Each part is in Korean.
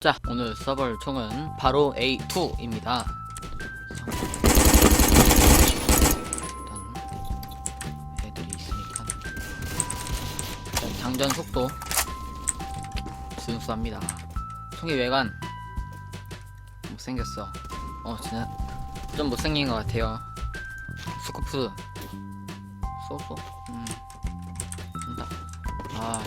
자 오늘 써볼 총은 바로 A2입니다. 일단 애들이 있으니까. 일단 장전 속도 순수합니다. 총의 외관 못생겼어. 어 진짜 좀 못생긴 것 같아요. 스코프. 쏘쏘. 음 아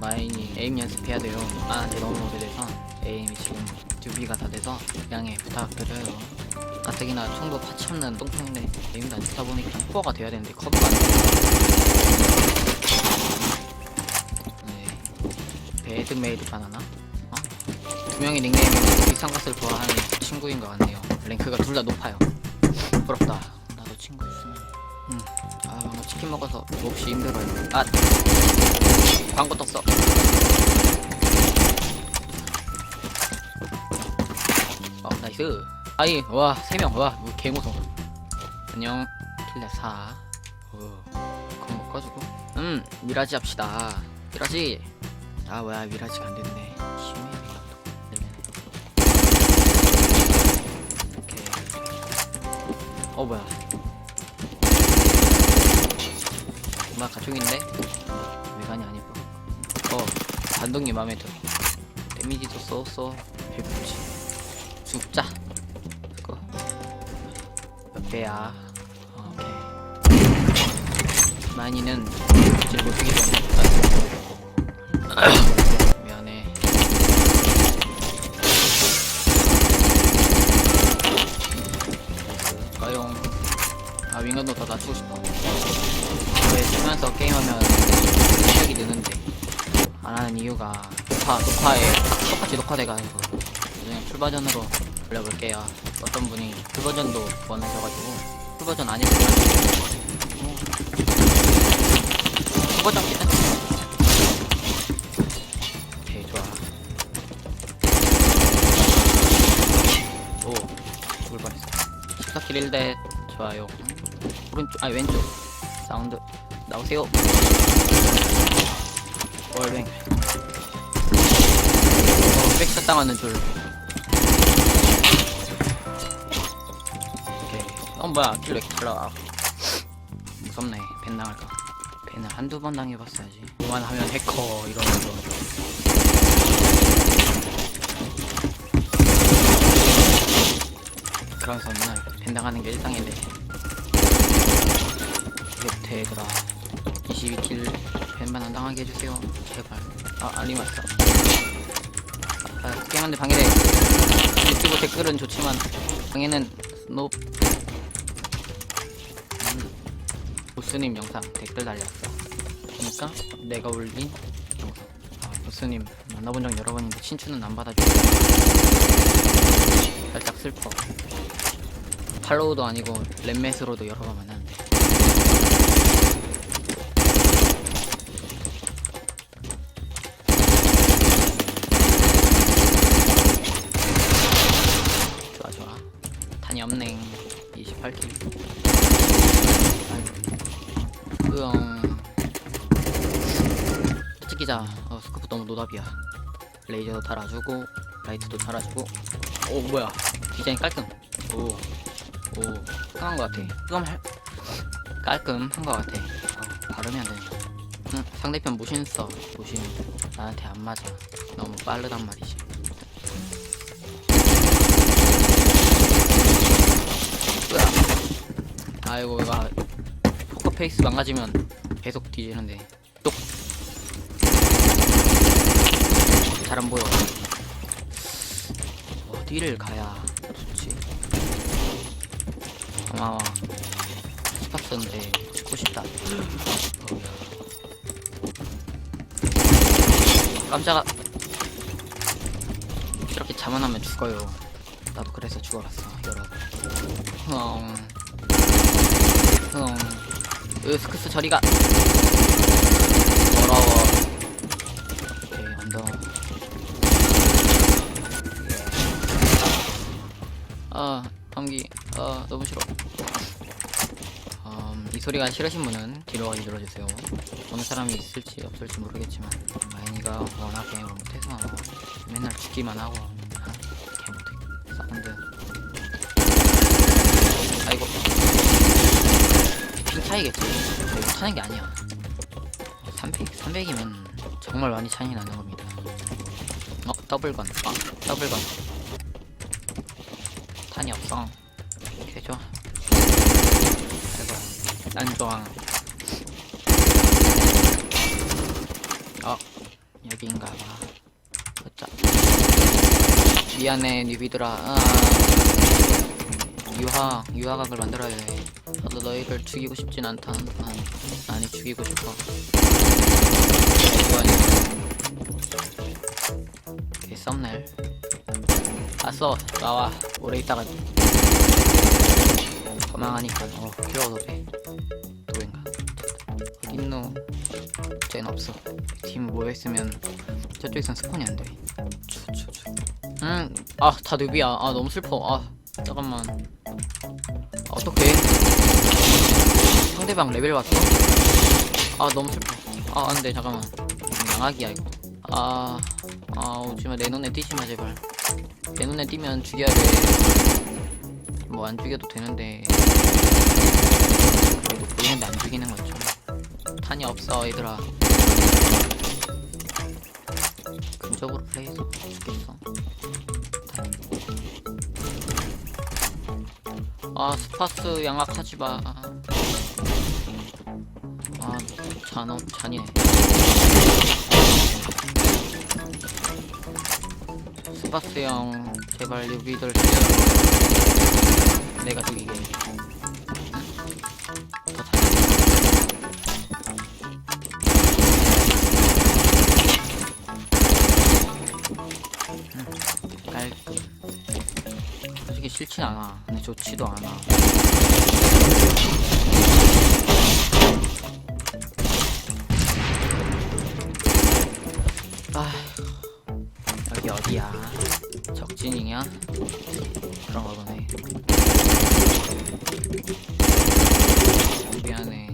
마인이 에임 연습해야 돼요 아 네, 너무 오래돼서 에임이 지금 준비가 다 돼서 양해 부탁드려요 가뜩이나 총도 파치 없는 똥총인데 에임도 안 좋다 보니까 코어가 돼야 되는데 커버가 안 돼. 네. 배드메이드 바나나? 어? 두 명의 닉네임이 비슷한 것을 좋아하는 친구인 것 같네요 랭크가 둘 다 높아요 부럽다 나도 친구 있으면 음. 아 방금 치킨 먹어서 몹시 힘들어요. 아 광고 떴어. 어 나이스. 아이 와 3명. 와 뭐, 개무서워. 안녕. 킬레 4 오, 그건 못 가지고. 음 미라지 합시다. 미라지. 아 뭐야 미라지가 안 됐네. 심해 오케이. 어 뭐야 마 가족인데? 외관이 안 예뻐 어 반동이 마음에 들어. 데미지도 써써. 배부르지. 죽자. 그거. 몇 배야. 어, 오케이. 많이는 질 못하기 때문에 녹화 녹화에 똑같이 녹화돼가지고 그냥 풀버전으로 돌려볼게요. 어떤 분이 풀버전도 원하셔가지고 풀버전 아니면 풀버전 기다. 오케이 좋아. 오 죽을 뻔했어. 14킬 1대 좋아요. 오른쪽 아니 왼쪽. 사운드 나오세요. 월뱅. 어, 백샷 당하는 줄. 오케이. 어 뭐야. 킬렉 잘나와 무섭네. 벤 당할까? 벤을 한두 번 당해봤어야지. 그만하면 해커 이러면서 그러면서 맨날 벤 당하는 게 일상인데. 이렇게 얘들아 22킬 벤만 안 당하게 해주세요. 제발. 아 알림 왔어 아 게임한데 방해돼. 유튜브 댓글은 좋지만 방해는 노 음, 보스님 영상 댓글 달렸어. 그러니까 내가 올린 영상. 아 보스님 만나본 적 여러 번인데 친추는 안 받아주고 살짝 슬퍼. 팔로우도 아니고 랩맷으로도 여러 번 만났 찍기자. 어 스코프 너무 노답이야. 레이저도 달아주고 라이트도 달아주고. 오 뭐야? 디자인 깔끔. 오오 깔끔한 것 같아. 깔끔 할 깔끔한 것 같아. 어, 발음이 안 되네. 응, 상대편 무신 써. 무신 나한테 안 맞아. 너무 빠르단 말이지. 으아. 아이고 이거 포커페이스 망가지면 계속 뒤지는데. 똑 잘 안 보여. 어디를 가야 좋지? 고마워. 스파스인데 죽고 싶다. 깜짝아. 이렇게 자만하면 죽어요. 나도 그래서 죽어갔어. 여러분. 흥. 흥. 으스크스 저리가. 더러워. 오케이 언더 아 감기. 아 너무 싫어. 음, 이 소리가 싫으신 분은 뒤로 가기 눌러주세요. 어느 사람이 있을지 없을지 모르겠지만 내가 워낙 게임을 못해서 맨날 죽기만 하고 아, 개 못해. 사운드. 아이고. 핑 차이겠지. 내가 못하는 게 아니야. 300, 300이면 정말 많이 차이 나는 겁니다. 어 더블건. 아 더블건 탄이 없어. 개좋아. 그래서 난 좋아. 어 여기인가봐. 어짜 미안해 뉴비들아. 아, 유화 유화각을 만들어야 돼 나도 너희를 죽이고 싶진 않다. 아니, 아니 죽이고 싶어. 이거 아니야? 썸네일 왔어 나와. 오래 있다가 도망하니까. 어 키워도 돼 누구인가? 어딨노. 쟤는 없어. 팀 모여있으면 저쪽에선 스폰이 안돼. 음아 다 뉴비야. 아 너무 슬퍼. 아 잠깐만. 어떡해? 상대방 레벨 왔어? 아 너무 슬퍼. 아 안돼. 잠깐만. 양악이야 이거. 아, 아, 오지마, 내 눈에 띄지마, 제발. 내 눈에 띄면 죽여야 돼. 뭐, 안 죽여도 되는데. 보이는데 안 죽이는 거죠. 탄이 없어, 얘들아. 근접으로 플레이해서 죽겠어. 아, 스파스 양악하지 마. 아, 잔어, 잔이네. 스파스 형 제발 살려 내가 죽이게. 더 잘. 음, 깔끔 솔직히 싫진 않아. 근데 좋지도 않아. 아 여기 어디야? 적진이냐? 그런 거 보네. 미안해.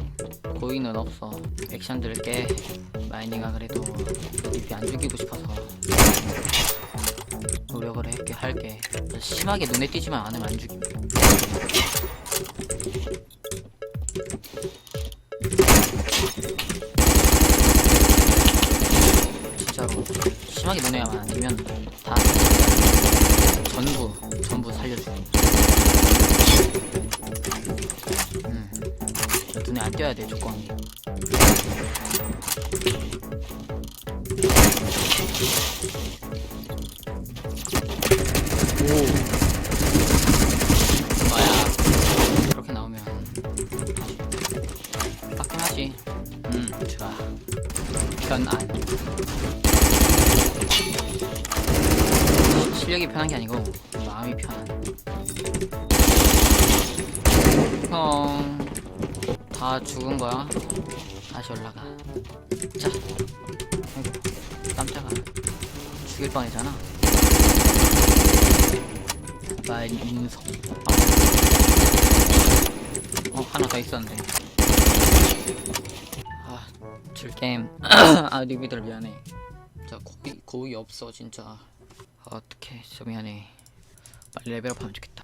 고인은 없어. 액션 들게. 마이니가 그래도 입이 안 죽이고 싶어서 노력을 할게 할게. 심하게 눈에 띄지만 않으면 안 죽임. 심하게 눈에 안 띄면 다 전부 전부 살려줘. 음, 눈에 안 띄어야 돼 조건이. 오, 뭐야? 이렇게 나오면 따끔하지. 음, 좋아. 편안. 실력이 편한 게 아니고 마음이 편한. 형, 다 죽은 거야? 다시 올라가. 자, 아이고, 깜짝아. 죽일 뻔했잖아. 말인성. 어, 하나 더 있었는데. 아, 질 게임. 아, 리비들 미안해. 자, 고기, 고기 없어, 진짜. 아, 어떡해. 진짜 미안해. 빨리 레벨업 하면 좋겠다.